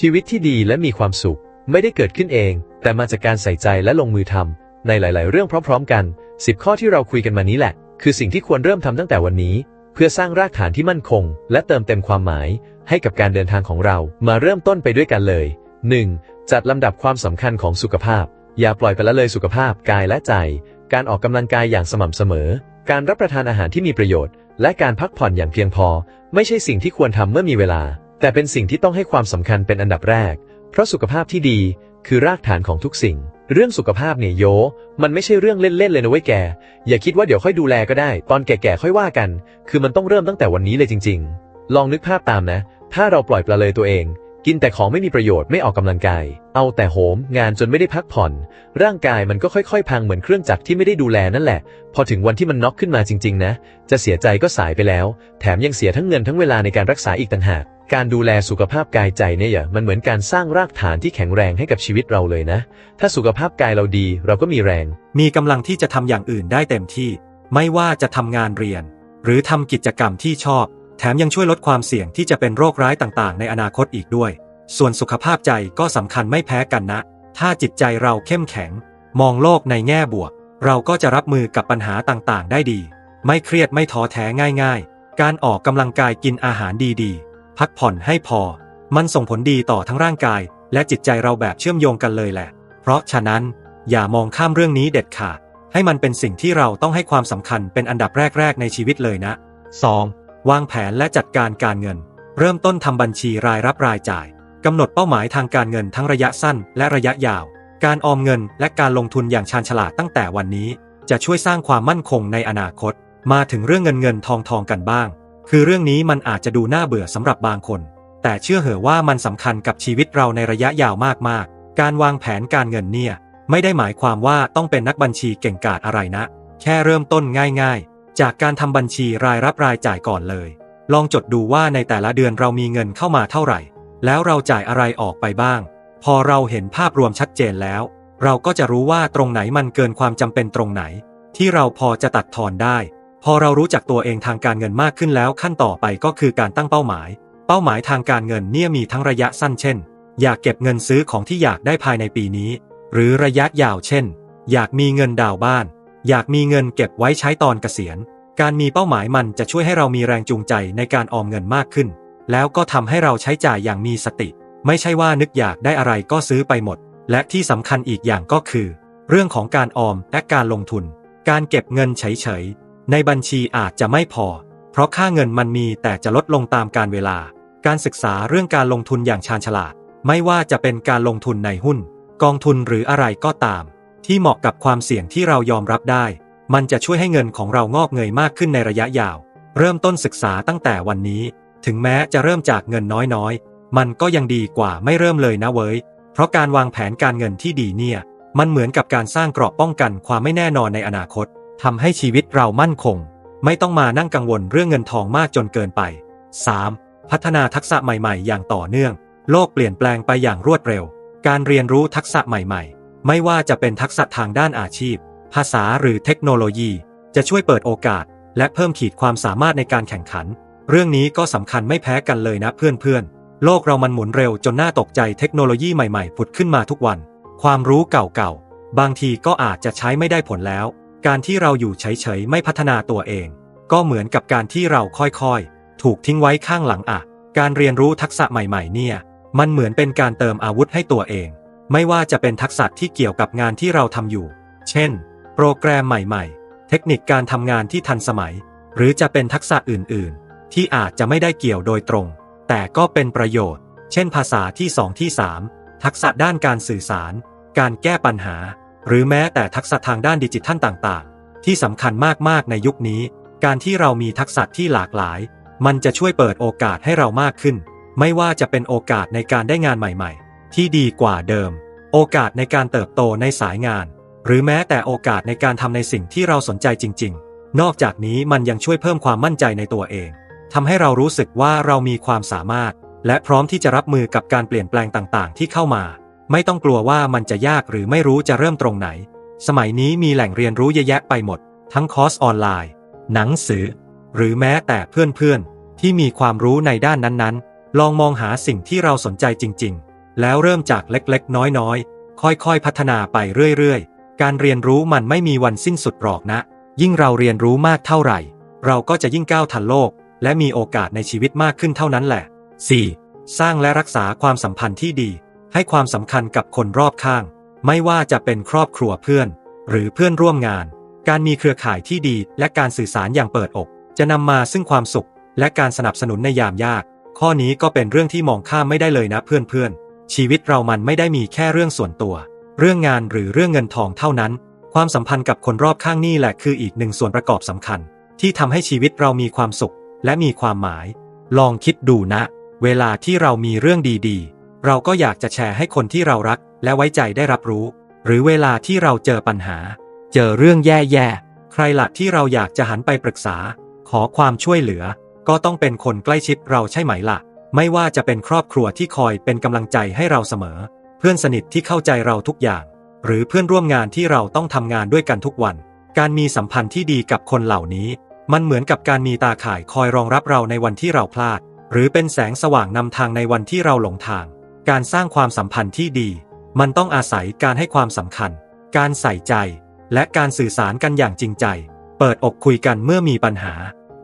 ชีวิตที่ดีและมีความสุข ไม่ได้เกิดขึ้นเอง แต่มาจากการใส่ใจและลงมือทำในหลาย ๆ เรื่องพร้อม ๆ กัน 10 ข้อที่เราคุยกันมานี้แหละ คือสิ่งที่ควรเริ่มทำตั้งแต่วันนี้ เพื่อสร้างรากฐานที่มั่นคง และเติมเต็มความหมาย ให้กับการเดินทางของเรา มาเริ่มต้นไปด้วยกันเลย 1. จัดลำดับความสำคัญของสุขภาพ อย่าปล่อยไปละเลยสุขภาพกายและใจ การออกกำลังกายอย่างสม่ำเสมอ การรับประทานอาหารที่มีประโยชน์ และการพักผ่อนอย่างเพียงพอ ไม่ใช่สิ่งที่ควรทำเมื่อมีเวลา แต่เป็นสิ่งที่ต้องให้ความสำคัญเป็นอันดับแรก เพราะสุขภาพที่ดีคือรากฐานของทุกสิ่ง เรื่องสุขภาพเนี่ยโย มันไม่ใช่เรื่องเล่นๆเลยนะเว้ยแก อย่าคิดว่าเดี๋ยวค่อยดูแลก็ได้ ตอนแก่ๆค่อยว่ากัน คือมันต้องเริ่มตั้งแต่วันนี้เลยจริง ๆ ลองนึกภาพตามนะ ถ้าเราปล่อยปละเลยตัวเอง กินแต่ของไม่มีประโยชน์ไม่ออกกำลังกาย เอาแต่โหม งานจนไม่ได้พักผ่อน ร่างกายมันก็ค่อยๆ พังเหมือนเครื่องจักรที่ไม่ได้ดูแลนั่นแหละ พอถึงวันที่มันน็อกขึ้นมาจริง ๆ นะ จะเสียใจก็สายไปแล้ว แถมยังเสียทั้งเงินทั้งเวลาในการรักษาอีกต่างหาก การดูแลสุขภาพกายใจเนี่ยอย่ามันเหมือนการสร้างรากฐานที่แข็งแรงให้กับชีวิตเราเลยนะ ถ้าสุขภาพกายเราดีเราก็มีแรง มีกำลังที่จะทำอย่างอื่นได้เต็มที่ ไม่ว่าจะทำงานเรียน หรือทำกิจกรรมที่ชอบ แถมยังช่วยลดความเสี่ยงที่จะเป็นโรคร้ายต่างๆ ในอนาคตอีกด้วย ส่วนสุขภาพใจก็สำคัญไม่แพ้กันนะ ถ้าจิตใจเราเข้มแข็ง มองโลกในแง่บวก เราก็จะรับมือกับปัญหาต่างๆ ได้ดี ไม่เครียดไม่ท้อแท้ง่าย ๆ การออกกำลังกายกินอาหารดีๆ พักผ่อนให้พอ มันส่งผลดีต่อทั้งร่างกาย และจิตใจเราแบบเชื่อมโยงกันเลยแหละ เพราะฉะนั้น อย่ามองข้ามเรื่องนี้เด็ดขาด ให้มันเป็นสิ่งที่เราต้องให้ความสำคัญเป็นอันดับแรก ๆ ในชีวิตเลยนะ 2. วางแผนและจัดการการเงิน เริ่มต้นทำบัญชีรายรับรายจ่ายกำหนดเป้าหมายทางการเงินทั้งระยะสั้นและระยะยาว การออมเงินและการลงทุนอย่างชาญฉลาดตั้งแต่วันนี้ จะช่วยสร้างความมั่นคงในอนาคต มาถึงเรื่องเงินเงินทองทองกันบ้าง คือเรื่องนี้มันอาจจะดูน่าเบื่อสำหรับบางคน แต่เชื่อเหอะว่ามันสำคัญกับชีวิตเราในระยะยาวมากๆ การวางแผนการเงินเนี่ย ไม่ได้หมายความว่าต้องเป็นนักบัญชีเก่งกาจอะไรนะ แค่เริ่มต้นง่าย ๆ จากการทำบัญชีรายรับรายจ่ายก่อนเลย ลองจดดูว่าในแต่ละเดือนเรามีเงินเข้ามาเท่าไหร่ แล้วเราจ่ายอะไรออกไปบ้าง พอเราเห็นภาพรวมชัดเจนแล้ว เราก็จะรู้ว่าตรงไหนมันเกินความจำเป็นตรงไหน ที่เราพอจะตัดทอนได้ พอเรารู้จักตัวเองทางการเงินมากขึ้นแล้วขั้นต่อไปก็คือการตั้งเป้าหมาย เป้าหมายทางการเงินเนี่ยมีทั้งระยะสั้นเช่น อยากเก็บเงินซื้อของที่อยากได้ภายในปีนี้ หรือระยะยาวเช่น อยากมีเงินดาวน์บ้าน อยากมีเงินเก็บไว้ใช้ตอนเกษียณ การมีเป้าหมายมันจะช่วยให้เรามีแรงจูงใจในการออมเงินมากขึ้น แล้วก็ทำให้เราใช้จ่ายอย่างมีสติ ไม่ใช่ว่านึกอยากได้อะไรก็ซื้อไปหมด และที่สำคัญอีกอย่างก็คือ เรื่องของการออมและการลงทุน การเก็บเงินเฉยๆ ในบัญชีอาจจะไม่พอ เพราะค่าเงินมันมีแต่จะลดลงตามการเวลา การศึกษาเรื่องการลงทุนอย่างชาญฉลาด ไม่ว่าจะเป็นการลงทุนในหุ้น กองทุนหรืออะไรก็ตาม ที่เหมาะกับความเสี่ยงที่เรายอมรับได้ มันจะช่วยให้เงินของเรางอกเงยมากขึ้นในระยะยาว เริ่มต้นศึกษาตั้งแต่วันนี้ ถึงแม้จะเริ่มจากเงินน้อยๆ มันก็ยังดีกว่าไม่เริ่มเลยนะเว้ย เพราะการวางแผนการเงินที่ดีเนี่ย มันเหมือนกับการสร้างเกราะป้องกันความไม่แน่นอนในอนาคต ทำให้ชีวิตเรามั่นคง ไม่ต้องมานั่งกังวลเรื่องเงินทองมากจนเกินไป 3. พัฒนาทักษะใหม่ๆ อย่างต่อเนื่อง โลกเปลี่ยนแปลงไปอย่างรวดเร็ว การเรียนรู้ทักษะใหม่ๆ ไม่ว่าจะเป็นทักษะทางด้านอาชีพ ภาษาหรือเทคโนโลยี จะช่วยเปิดโอกาส และเพิ่มขีดความสามารถในการแข่งขัน เรื่องนี้ก็สำคัญไม่แพ้กันเลยนะเพื่อนๆ โลกเรามันหมุนเร็วจนน่าตกใจเทคโนโลยีใหม่ๆผุดขึ้นมาทุกวัน ความรู้เก่าๆ บางทีก็อาจจะใช้ไม่ได้ผลแล้ว การที่เราอยู่เฉยๆไม่พัฒนาตัวเอง ก็เหมือนกับการที่เราค่อยๆ ถูกทิ้งไว้ข้างหลังอะการเรียนรู้ทักษะใหม่ๆ เนี่ย มันเหมือนเป็นการเติมอาวุธให้ตัวเอง ไม่ว่าจะเป็นทักษะที่เกี่ยวกับงานที่เราทำอยู่ เช่น โปรแกรมใหม่ๆ เทคนิคการทำงานที่ทันสมัย หรือจะเป็นทักษะอื่นๆ ที่อาจจะไม่ได้เกี่ยวโดยตรง แต่ก็เป็นประโยชน์ เช่น ภาษาที่ 2 ที่ 3 ทักษะด้านการสื่อสาร การแก้ปัญหา หรือแม้แต่ทักษะทางด้านดิจิทัลต่างๆ ที่สำคัญมากๆในยุคนี้ การที่เรามีทักษะที่หลากหลาย มันจะช่วยเปิดโอกาสให้เรามากขึ้น ไม่ว่าจะเป็นโอกาสในการได้งานใหม่ๆ ที่ดีกว่าเดิม โอกาสในการเติบโตในสายงาน หรือแม้แต่โอกาสในการทำในสิ่งที่เราสนใจจริง ๆ นอกจากนี้มันยังช่วยเพิ่มความมั่นใจในตัวเองทำให้เรารู้สึกว่าเรามีความสามารถ และพร้อมที่จะรับมือกับการเปลี่ยนแปลงต่างๆ ที่เข้ามา ไม่ต้องกลัวว่ามันจะยากหรือไม่รู้จะเริ่มตรงไหน สมัยนี้มีแหล่งเรียนรู้เยอะแยะไปหมด ทั้งคอร์สออนไลน์ หนังสือ หรือแม้แต่เพื่อนๆ ที่มีความรู้ในด้านนั้นๆ ลองมองหาสิ่งที่เราสนใจจริง ๆ แล้วเริ่มจากเล็กๆ น้อยๆ ค่อยๆ พัฒนาไปเรื่อยๆ การเรียนรู้มันไม่มีวันสิ้นสุดหรอกนะ ยิ่งเราเรียนรู้มากเท่าไหร่ เราก็จะยิ่งก้าวทันโลก และมีโอกาสในชีวิตมากขึ้นเท่านั้นแหละ 4. สร้างและรักษาความสัมพันธ์ที่ดี ให้ความสำคัญกับคนรอบข้าง ไม่ว่าจะเป็นครอบครัวเพื่อน หรือเพื่อนร่วมงาน การมีเครือข่ายที่ดีและการสื่อสารอย่างเปิดอก จะนำมาซึ่งความสุข และการสนับสนุนในยามยาก ข้อนี้ก็เป็นเรื่องที่มองข้ามไม่ได้เลยนะเพื่อนๆ ชีวิตเรามันไม่ได้มีแค่เรื่องส่วนตัว เรื่องงานหรือเรื่องเงินทองเท่านั้น ความสัมพันธ์กับคนรอบข้างนี่แหละคืออีกหนึ่งส่วนประกอบสำคัญ ที่ทำให้ชีวิตเรามีความสุข และมีความหมาย ลองคิดดูนะ เวลาที่เรามีเรื่องดีๆ เราก็อยากจะแชร์ให้คนที่เรารักและไว้ใจได้รับรู้ หรือเวลาที่เราเจอปัญหา เจอเรื่องแย่ๆ ใครหละที่เราอยากจะหันไปปรึกษา ขอความช่วยเหลือ ก็ต้องเป็นคนใกล้ชิดเราใช่ไหมล่ะ ไม่ว่าจะเป็นครอบครัวที่คอยเป็นกำลังใจให้เราเสมอ เพื่อนสนิทที่เข้าใจเราทุกอย่าง หรือเพื่อนร่วมงานที่เราต้องทำงานด้วยกันทุกวัน การมีสัมพันธ์ที่ดีกับคนเหล่านี้ มันเหมือนกับการมีตาข่ายคอยรองรับเราในวันที่เราพลาด หรือเป็นแสงสว่างนำทางในวันที่เราหลงทาง การสร้างความสัมพันธ์ที่ดี มันต้องอาศัยการให้ความสำคัญ การใส่ใจ และการสื่อสารกันอย่างจริงใจ เปิดอกคุยกันเมื่อมีปัญหา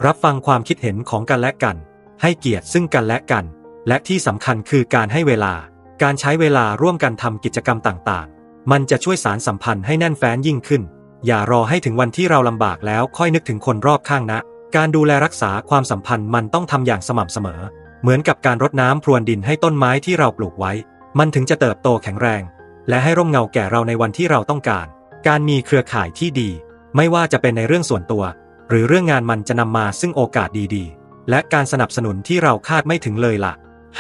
รับฟังความคิดเห็นของกันและกัน ให้เกียรติซึ่งกันและกัน และที่สำคัญคือการให้เวลา การใช้เวลาร่วมกันทำกิจกรรมต่างๆ มันจะช่วยสารสัมพันธ์ให้แน่นแฟ้นยิ่งขึ้น อย่ารอให้ถึงวันที่เราลำบากแล้วค่อยนึกถึงคนรอบข้างนะ การดูแลรักษาความสัมพันธ์มันต้องทำอย่างสม่ำเสมอ เหมือนกับการรดน้ำพรวนดินให้ต้นไม้ที่เราปลูกไว้ มันถึงจะเติบโตแข็งแรง และให้ร่มเงาแก่เราในวันที่เราต้องการ การมีเครือข่ายที่ดี ไม่ว่าจะเป็นในเรื่องส่วนตัว หรือเรื่องงานมันจะนำมาซึ่งโอกาสดีๆ และการสนับสนุนที่เราคาดไม่ถึงเลยล่ะ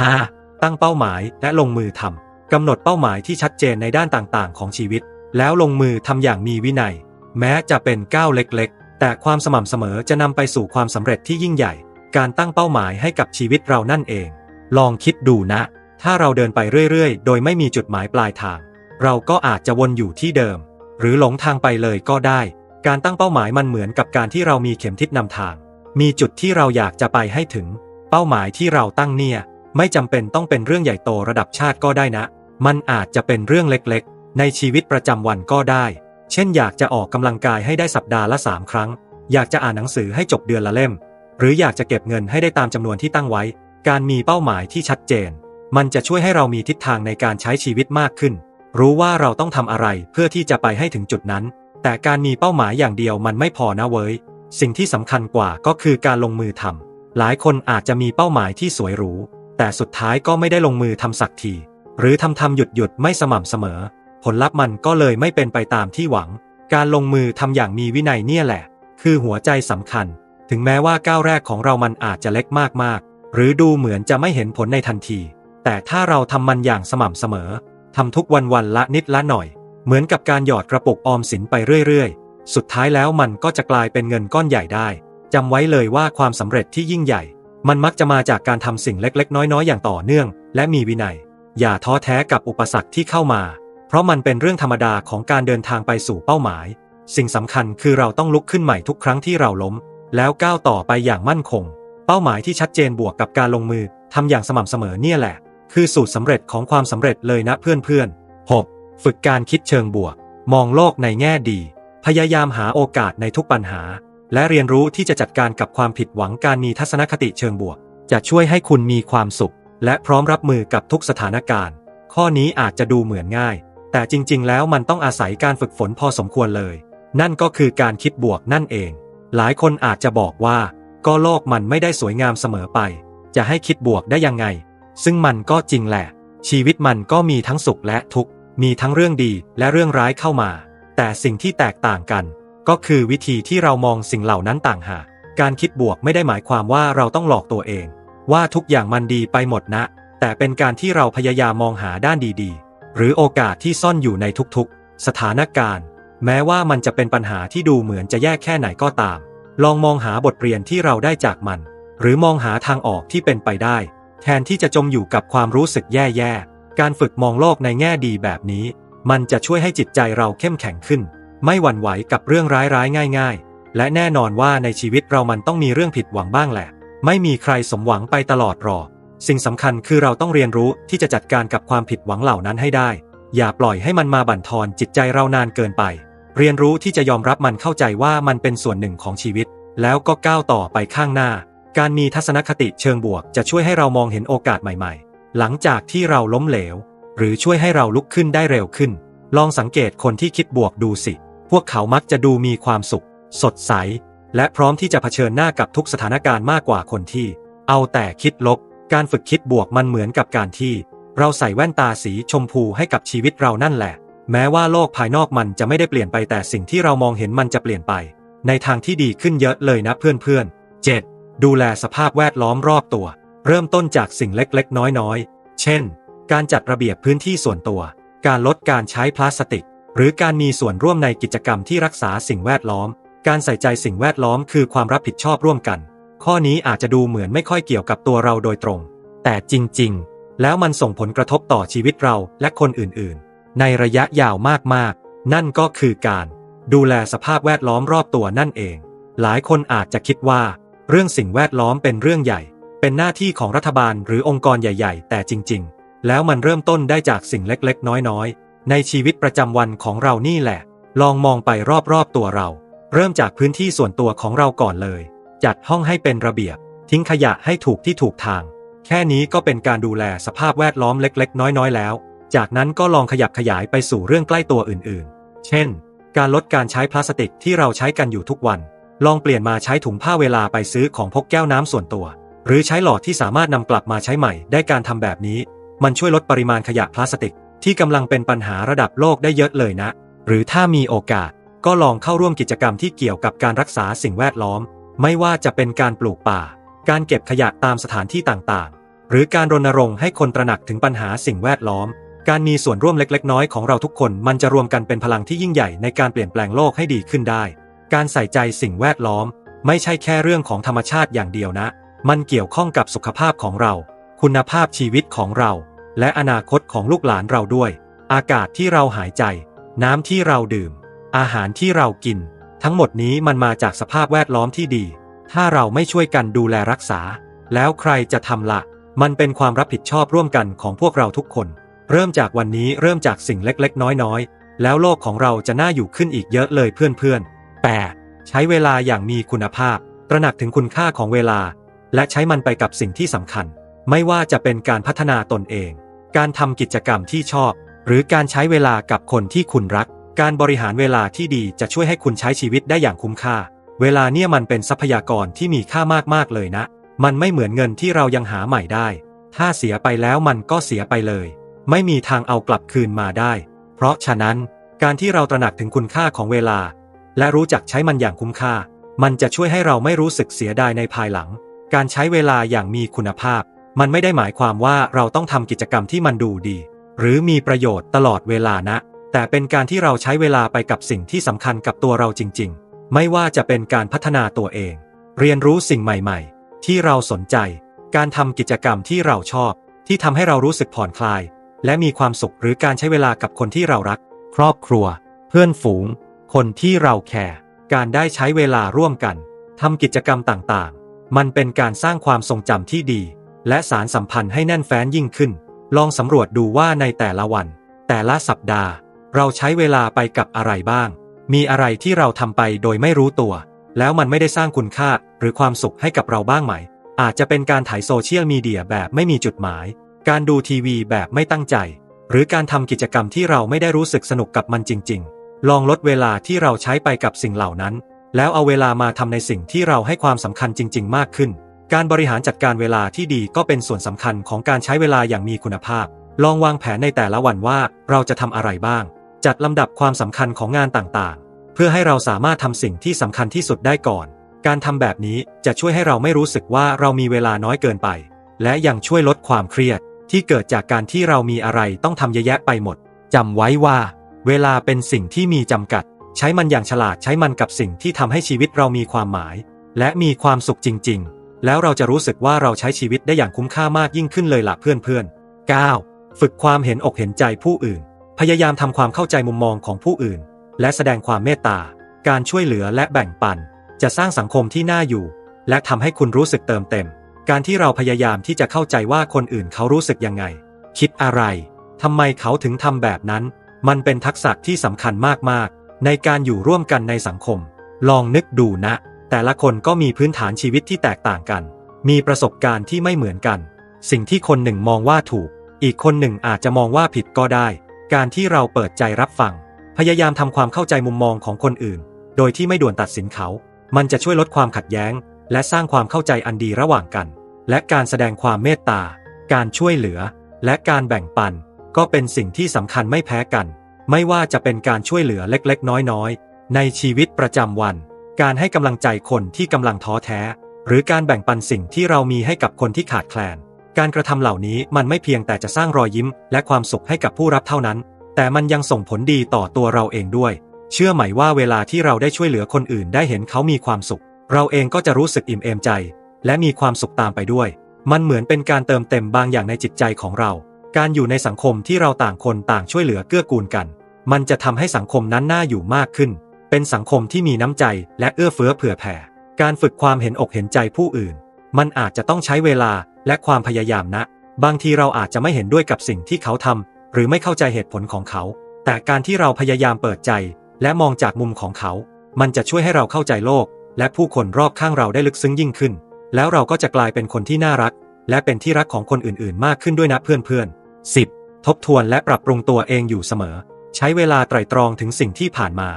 5. ตั้งเป้าหมายและลงมือทำกำหนดเป้าหมายที่ชัดเจนในด้านต่างๆ ของชีวิต แล้วลงมือทำอย่างมีวินัย แม้จะเป็นก้าวเล็กๆ แต่ความสม่ำเสมอจะนำไปสู่ความสำเร็จที่ยิ่งใหญ่ การตั้งเป้าหมายให้กับชีวิตเรานั่นเอง ลองคิดดูนะ ถ้าเราเดินไปเรื่อยๆ โดยไม่มีจุดหมายปลายทาง เราก็อาจจะวนอยู่ที่เดิม หรือหลงทางไปเลยก็ได้ การตั้งเป้าหมายมันเหมือนกับการที่เรามีเข็มทิศนำทาง มีจุดที่เราอยากจะไปให้ถึง เป้าหมายที่เราตั้งเนี่ย ไม่จำเป็นต้องเป็นเรื่องใหญ่โตระดับชาติก็ได้นะ มันอาจจะเป็นเรื่องเล็กๆ ในชีวิตประจำวันก็ได้ เช่น อยากจะออกกำลังกายให้ได้สัปดาห์ละ 3 ครั้ง อยากจะอ่านหนังสือให้จบเดือนละเล่ม หรืออยากจะเก็บเงินให้ได้ตามจำนวนที่ตั้งไว้ การมีเป้าหมายที่ชัดเจน มันจะช่วยให้เรามีทิศทางในการใช้ชีวิตมากขึ้น รู้ว่าเราต้องทำอะไรเพื่อที่จะไปให้ถึงจุดนั้น แต่การมีเป้าหมายอย่างเดียวมันไม่พอนะเว้ย สิ่งที่สำคัญกว่าก็คือการลงมือทำหลายคนอาจจะมีเป้าหมายที่สวยหรู แต่สุดท้ายก็ไม่ได้ลงมือทำสักที หรือทำทำหยุดหยุดไม่สม่ำเสมอ ผลลัพธ์มันก็เลยไม่เป็นไปตามที่หวัง การลงมือทำอย่างมีวินัยเนี่ยแหละ คือหัวใจสำคัญ ถึงแม้ว่าก้าวแรกของเรามันอาจจะเล็กมากๆ หรือดูเหมือนจะไม่เห็นผลในทันที แต่ถ้าเราทำมันอย่างสม่ำเสมอทำทุกวันวันละนิดละหน่อย เหมือนกับการหยอดกระปุกออมสินไปเรื่อยๆ สุดท้ายแล้วมันก็จะกลายเป็นเงินก้อนใหญ่ได้จำไว้เลยว่าความสำเร็จที่ยิ่งใหญ่ มันมักจะมาจากการทำสิ่งเล็กๆ น้อยๆ อย่างต่อเนื่อง และมีวินัย อย่าท้อแท้กับอุปสรรคที่เข้ามา เพราะมันเป็นเรื่องธรรมดาของการเดินทางไปสู่เป้าหมาย สิ่งสำคัญคือเราต้องลุกขึ้นใหม่ทุกครั้งที่เราล้ม แล้วก้าวต่อไปอย่างมั่นคง เป้าหมายที่ชัดเจนบวกกับการลงมือทำอย่างสม่ำเสมอเนี่ยแหละ คือสูตรสำเร็จของความสำเร็จเลยนะเพื่อนๆ 6. ฝึกการคิดเชิงบวก มองโลกในแง่ดี พยายามหาโอกาสในทุกปัญหา และเรียนรู้ที่จะจัดการกับความผิดหวังการมีทัศนคติเชิงบวก จะช่วยให้คุณมีความสุข และพร้อมรับมือกับทุกสถานการณ์ ข้อนี้อาจจะดูเหมือนง่าย แต่จริง ๆ แล้วมันต้องอาศัยการฝึกฝนพอสมควรเลย นั่นก็คือการคิดบวกนั่นเอง หลายคนอาจจะบอกว่า ก็โลกมันไม่ได้สวยงามเสมอไป จะให้คิดบวกได้ยังไง ซึ่งมันก็จริงแหละ ชีวิตมันก็มีทั้งสุขและทุกข์มีทั้งเรื่องดีและเรื่องร้ายเข้ามา แต่สิ่งที่แตกต่างกัน ก็คือวิธีที่เรามองสิ่งเหล่านั้นต่างหากการคิดบวกไม่ได้หมายความว่าเราต้องหลอกตัวเอง ว่าทุกอย่างมันดีไปหมดนะ แต่เป็นการที่เราพยายามมองหาด้านดีๆ หรือโอกาสที่ซ่อนอยู่ในทุกๆ สถานการณ์ แม้ว่ามันจะเป็นปัญหาที่ดูเหมือนจะแย่แค่ไหนก็ตาม ลองมองหาบทเรียนที่เราได้จากมัน หรือมองหาทางออกที่เป็นไปได้ แทนที่จะจมอยู่กับความรู้สึกแย่ๆ การฝึกมองโลกในแง่ดีแบบนี้ มันจะช่วยให้จิตใจเราเข้มแข็งขึ้น ไม่หวั่นไหวกับเรื่องร้ายๆ ง่าย ๆ และแน่นอนว่าในชีวิตเรามันต้องมีเรื่องผิดหวังบ้างแหละ ไม่มีใครสมหวังไปตลอดหรอกสิ่งสำคัญคือเราต้องเรียนรู้ที่จะจัดการกับความผิดหวังเหล่านั้นให้ได้ อย่าปล่อยให้มันมาบั่นทอนจิตใจเรานานเกินไป เรียนรู้ที่จะยอมรับมันเข้าใจว่ามันเป็นส่วนหนึ่งของชีวิต แล้วก็ก้าวต่อไปข้างหน้า การมีทัศนคติเชิงบวกจะช่วยให้เรามองเห็นโอกาสใหม่ๆ หลังจากที่เราล้มเหลว หรือช่วยให้เราลุกขึ้นได้เร็วขึ้น ลองสังเกตคนที่คิดบวกดูสิ พวกเขามักจะดูมีความสุข สดใส และพร้อมที่จะเผชิญหน้ากับทุกสถานการณ์มากกว่าคนที่ เอาแต่คิดลบ การฝึกคิดบวกมันเหมือนกับการที่ เราใส่แว่นตาสีชมพูให้กับชีวิตเรานั่นแหละ แม้ว่าโลกภายนอกมันจะไม่ได้เปลี่ยนไปแต่สิ่งที่เรามองเห็นมันจะเปลี่ยนไป ในทางที่ดีขึ้นเยอะเลยนะเพื่อนๆ 7. ดูแลสภาพแวดล้อมรอบตัว เริ่มต้นจากสิ่งเล็กๆ น้อยๆ เช่น การจัดระเบียบพื้นที่ส่วนตัว การลดการใช้พลาสติก หรือการมีส่วนร่วมในกิจกรรมที่รักษาสิ่งแวดล้อม การใส่ใจสิ่งแวดล้อมคือความรับผิดชอบร่วมกัน ข้อนี้อาจจะดูเหมือนไม่ค่อยเกี่ยวกับตัวเราโดยตรง แต่จริงๆ แล้วมันส่งผลกระทบต่อชีวิตเราและคนอื่นๆ ในระยะยาวมากๆ นั่นก็คือการดูแลสภาพแวดล้อมรอบตัวนั่นเอง หลายคนอาจจะคิดว่า เรื่องสิ่งแวดล้อมเป็นเรื่องใหญ่ เป็นหน้าที่ของรัฐบาลหรือองค์กรใหญ่ ๆ แต่จริง ๆ แล้วมันเริ่มต้นได้จากสิ่งเล็ก ๆ น้อย ๆ ในชีวิตประจำวันของเรานี่แหละ ลองมองไปรอบ ๆ ตัวเรา เริ่มจากพื้นที่ส่วนตัวของเราก่อนเลย จัดห้องให้เป็นระเบียบ ทิ้งขยะให้ถูกที่ถูกทาง แค่นี้ก็เป็นการดูแลสภาพแวดล้อมเล็ก ๆ น้อย ๆ แล้ว จากนั้นก็ลองขยับขยายไปสู่เรื่องใกล้ตัวอื่นๆ เช่น การลดการใช้พลาสติกที่เราใช้กันอยู่ทุกวัน ลองเปลี่ยนมาใช้ถุงผ้าเวลาไปซื้อของพกแก้วน้ำส่วนตัว หรือใช้หลอดที่สามารถนำกลับมาใช้ใหม่ ได้การทำแบบนี้ มันช่วยลดปริมาณขยะพลาสติก ที่กำลังเป็นปัญหาระดับโลกได้เยอะเลยนะ หรือถ้ามีโอกาส ก็ลองเข้าร่วมกิจกรรมที่เกี่ยวกับการรักษาสิ่งแวดล้อม ไม่ว่าจะเป็นการปลูกป่า การเก็บขยะตามสถานที่ต่างๆ หรือการรณรงค์ให้คนตระหนักถึงปัญหาสิ่งแวดล้อม การมีส่วนร่วมเล็กๆ น้อยๆของเราทุกคนมันจะรวมกันเป็นพลังที่ยิ่งใหญ่ในการเปลี่ยนแปลงโลกให้ดีขึ้นได้ การใส่ใจสิ่งแวดล้อม ไม่ใช่แค่เรื่องของธรรมชาติอย่างเดียวนะ มันเกี่ยวข้องกับสุขภาพของเรา คุณภาพชีวิตของเรา และอนาคตของลูกหลานเราด้วย อากาศที่เราหายใจ น้ำที่เราดื่ม อาหารที่เรากิน ทั้งหมดนี้มันมาจากสภาพแวดล้อมที่ดี ถ้าเราไม่ช่วยกันดูแลรักษา แล้วใครจะทำละ มันเป็นความรับผิดชอบร่วมกันของพวกเราทุกคน เริ่มจากวันนี้เริ่มจากสิ่งเล็กๆ น้อยๆ แล้วโลกของเราจะน่าอยู่ขึ้นอีกเยอะเลยเพื่อนๆ 8. ใช้เวลาอย่างมีคุณภาพ ตระหนักถึงคุณค่าของเวลา และใช้มันไปกับสิ่งที่สำคัญ ไม่ว่าจะเป็นการพัฒนาตนเอง การทำกิจกรรมที่ชอบ หรือการใช้เวลากับคนที่คุณรัก การบริหารเวลาที่ดีจะช่วยให้คุณใช้ชีวิตได้อย่างคุ้มค่า เวลาเนี่ยมันเป็นทรัพยากรที่มีค่ามากๆเลยนะ มันไม่เหมือนเงินที่เรายังหาใหม่ได้ ถ้าเสียไปแล้วมันก็เสียไปเลย ไม่มีทางเอากลับคืนมาได้ เพราะฉะนั้น การที่เราตระหนักถึงคุณค่าของเวลา และรู้จักใช้มันอย่างคุ้มค่า มันจะช่วยให้เราไม่รู้สึกเสียดายในภายหลัง การใช้เวลาอย่างมีคุณภาพ มันไม่ได้หมายความว่าเราต้องทำกิจกรรมที่มันดูดี หรือมีประโยชน์ตลอดเวลานะ แต่เป็นการที่เราใช้เวลาไปกับสิ่งที่สำคัญกับตัวเราจริง ๆ ไม่ว่าจะเป็นการพัฒนาตัวเอง เรียนรู้สิ่งใหม่ ๆ ที่เราสนใจ การทำกิจกรรมที่เราชอบ ที่ทำให้เรารู้สึกผ่อนคลาย และมีความสุขหรือการใช้เวลากับคนที่เรารัก ครอบครัว เพื่อนฝูง คนที่เราแคร์การได้ใช้เวลาร่วมกันทำกิจกรรมต่างๆ มันเป็นการสร้างความทรงจำที่ดี และสารสัมพันธ์ให้แน่นแฟ้นยิ่งขึ้น ลองสำรวจดูว่าในแต่ละวัน แต่ละสัปดาห์ เราใช้เวลาไปกับอะไรบ้าง มีอะไรที่เราทำไปโดยไม่รู้ตัว แล้วมันไม่ได้สร้างคุณค่าหรือความสุขให้กับเราบ้างไหม อาจจะเป็นการถ่ายโซเชียลมีเดียแบบไม่มีจุดหมาย การดูทีวีแบบไม่ตั้งใจ หรือการทำกิจกรรมที่เราไม่ได้รู้สึกสนุกกับมันจริง ๆ ลองลดเวลาที่เราใช้ไปกับสิ่งเหล่านั้น แล้วเอาเวลามาทำในสิ่งที่เราให้ความสำคัญจริง ๆ มากขึ้น การบริหารจัดการเวลาที่ดีก็เป็นส่วนสำคัญของการใช้เวลาอย่างมีคุณภาพ ลองวางแผนในแต่ละวันว่าเราจะทำอะไรบ้าง จัดลำดับความสำคัญของงานต่างๆ เพื่อให้เราสามารถทำสิ่งที่สำคัญที่สุดได้ก่อน การทำแบบนี้จะช่วยให้เราไม่รู้สึกว่าเรามีเวลาน้อยเกินไป และยังช่วยลดความเครียด ที่เกิดจากการที่เรามีอะไรต้องทำเยอะแยะไปหมดจำไว้ว่า เวลาเป็นสิ่งที่มีจำกัด ใช้มันอย่างฉลาดใช้มันกับสิ่งที่ทำให้ชีวิตเรามีความหมาย และมีความสุขจริง ๆ แล้วเราจะรู้สึกว่าเราใช้ชีวิตได้อย่างคุ้มค่ามากยิ่งขึ้นเลยล่ะเพื่อนๆ 9. ฝึกความเห็นอกเห็นใจผู้อื่น พยายามทำความเข้าใจมุมมองของผู้อื่น และแสดงความเมตตา การช่วยเหลือและแบ่งปัน จะสร้างสังคมที่น่าอยู่ และทำให้คุณรู้สึกเติมเต็ม การที่เราพยายามที่จะเข้าใจว่าคนอื่นเขารู้สึกยังไง คิดอะไรทำไมเขาถึงทำแบบนั้น มันเป็นทักษะที่สำคัญมากๆ ในการอยู่ร่วมกันในสังคม ลองนึกดูนะ แต่ละคนก็มีพื้นฐานชีวิตที่แตกต่างกัน มีประสบการณ์ที่ไม่เหมือนกัน สิ่งที่คนหนึ่งมองว่าถูก อีกคนหนึ่งอาจจะมองว่าผิดก็ได้ การที่เราเปิดใจรับฟัง พยายามทำความเข้าใจมุมมองของคนอื่น โดยที่ไม่ด่วนตัดสินเขา มันจะช่วยลดความขัดแย้ง และสร้างความเข้าใจอันดีระหว่างกัน และการแสดงความเมตตา การช่วยเหลือ และการแบ่งปัน ก็เป็นสิ่งที่สำคัญไม่แพ้กัน ไม่ว่าจะเป็นการช่วยเหลือเล็กๆ น้อยๆ ในชีวิตประจำวัน การให้กำลังใจคนที่กำลังท้อแท้ หรือการแบ่งปันสิ่งที่เรามีให้กับคนที่ขาดแคลน การกระทำเหล่านี้มันไม่เพียงแต่จะสร้างรอยยิ้ม และความสุขให้กับผู้รับเท่านั้น แต่มันยังส่งผลดีต่อตัวเราเองด้วย เชื่อไหมว่าเวลาที่เราได้ช่วยเหลือคนอื่นได้เห็นเขามีความสุข เราเองก็จะรู้สึกอิ่มเอมใจ และมีความสุขตามไปด้วย มันเหมือนเป็นการเติมเต็มบางอย่างในจิตใจของเรา การอยู่ในสังคมที่เราต่างคนต่างช่วยเหลือเกื้อกูลกัน มันจะทำให้สังคมนั้นน่าอยู่มากขึ้น เป็นสังคมที่มีน้ำใจและเอื้อเฟื้อเผื่อแผ่ การฝึกความเห็นอกเห็นใจผู้อื่น มันอาจจะต้องใช้เวลาและความพยายามนะ บางทีเราอาจจะไม่เห็นด้วยกับสิ่งที่เขาทำหรือไม่เข้าใจเหตุผลของเขา แต่การที่เราพยายามเปิดใจ และมองจากมุมของเขา มันจะช่วยให้เราเข้าใจโลก และผู้คนรอบข้างเราได้ลึกซึ้งยิ่งขึ้น แล้วเราก็จะกลายเป็นคนที่น่ารัก และเป็นที่รักของคนอื่นๆ มากขึ้นด้วยนะเพื่อนๆ 10. ทบทวนและปรับปรุงตัวเองอยู่เสมอ ใช้เวลาไตร่ตรองถึงสิ่งที่ผ่านมา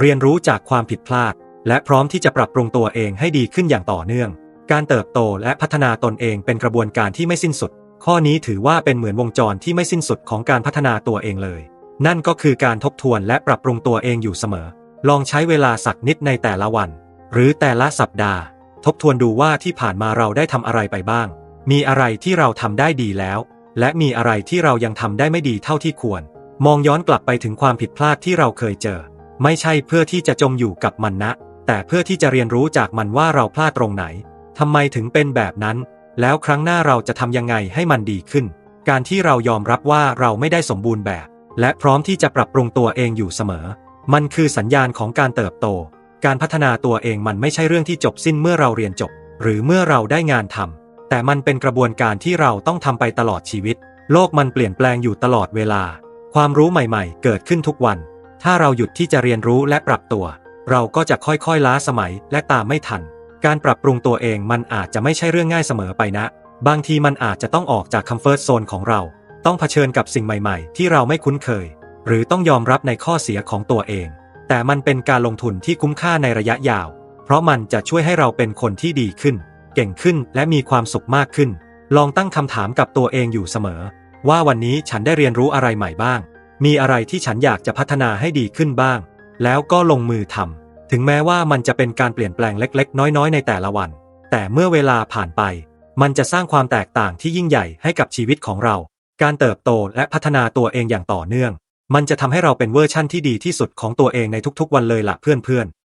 เรียนรู้จากความผิดพลาด และพร้อมที่จะปรับปรุงตัวเองให้ดีขึ้นอย่างต่อเนื่อง การเติบโตและพัฒนาตนเองเป็นกระบวนการที่ไม่สิ้นสุด ข้อนี้ถือว่าเป็นเหมือนวงจรที่ไม่สิ้นสุดของการพัฒนาตัวเองเลย นั่นก็คือการทบทวนและปรับปรุงตัวเองอยู่เสมอ ลองใช้เวลาสักนิดในแต่ละวัน หรือแต่ละสัปดาห์ ทบทวนดูว่าที่ผ่านมาเราได้ทำอะไรไปบ้าง มีอะไรที่เราทำได้ดีแล้ว และมีอะไรที่เรายังทำได้ไม่ดีเท่าที่ควร มองย้อนกลับไปถึงความผิดพลาดที่เราเคยเจอ ไม่ใช่เพื่อที่จะจมอยู่กับมันนะ แต่เพื่อที่จะเรียนรู้จากมันว่าเราพลาดตรงไหนทำไมถึงเป็นแบบนั้น แล้วครั้งหน้าเราจะทำยังไงให้มันดีขึ้น การที่เรายอมรับว่าเราไม่ได้สมบูรณ์แบบ และพร้อมที่จะปรับปรุงตัวเองอยู่เสมอ มันคือสัญญาณของการเติบโต การพัฒนาตัวเองมันไม่ใช่เรื่องที่จบสิ้นเมื่อเราเรียนจบ หรือเมื่อเราได้งานทำแต่มันเป็นกระบวนการที่เราต้องทำไปตลอดชีวิต โลกมันเปลี่ยนแปลงอยู่ตลอดเวลา ความรู้ใหม่ๆ เกิดขึ้นทุกวัน ถ้าเราหยุดที่จะเรียนรู้และปรับตัว เราก็จะค่อยๆล้าสมัยและตามไม่ทัน การปรับปรุงตัวเองมันอาจจะไม่ใช่เรื่องง่ายเสมอไปนะ บางทีมันอาจจะต้องออกจากคัมฟิร์ทโซนของเรา ต้องเผชิญกับสิ่งใหม่ ๆ ที่เราไม่คุ้นเคย หรือต้องยอมรับในข้อเสียของตัวเอง แต่มันเป็นการลงทุนที่คุ้มค่าในระยะยาว เพราะมันจะช่วยให้เราเป็นคนที่ดีขึ้น เก่งขึ้นและมีความสุขมากขึ้น ลองตั้งคำถามกับตัวเองอยู่เสมอ ว่าวันนี้ฉันได้เรียนรู้อะไรใหม่บ้าง มีอะไรที่ฉันอยากจะพัฒนาให้ดีขึ้นบ้าง แล้วก็ลงมือทำถึงแม้ว่ามันจะเป็นการเปลี่ยนแปลงเล็ก ๆ น้อยๆ ในแต่ละวัน แต่เมื่อเวลาผ่านไป มันจะสร้างความแตกต่างที่ยิ่งใหญ่ให้กับชีวิตของเรา การเติบโตและพัฒนาตัวเองอย่างต่อเนื่อง มันจะทำให้เราเป็นเวอร์ชั่นที่ดีที่สุดของตัวเองในทุกๆวันเลยล่ะเพื่อนๆ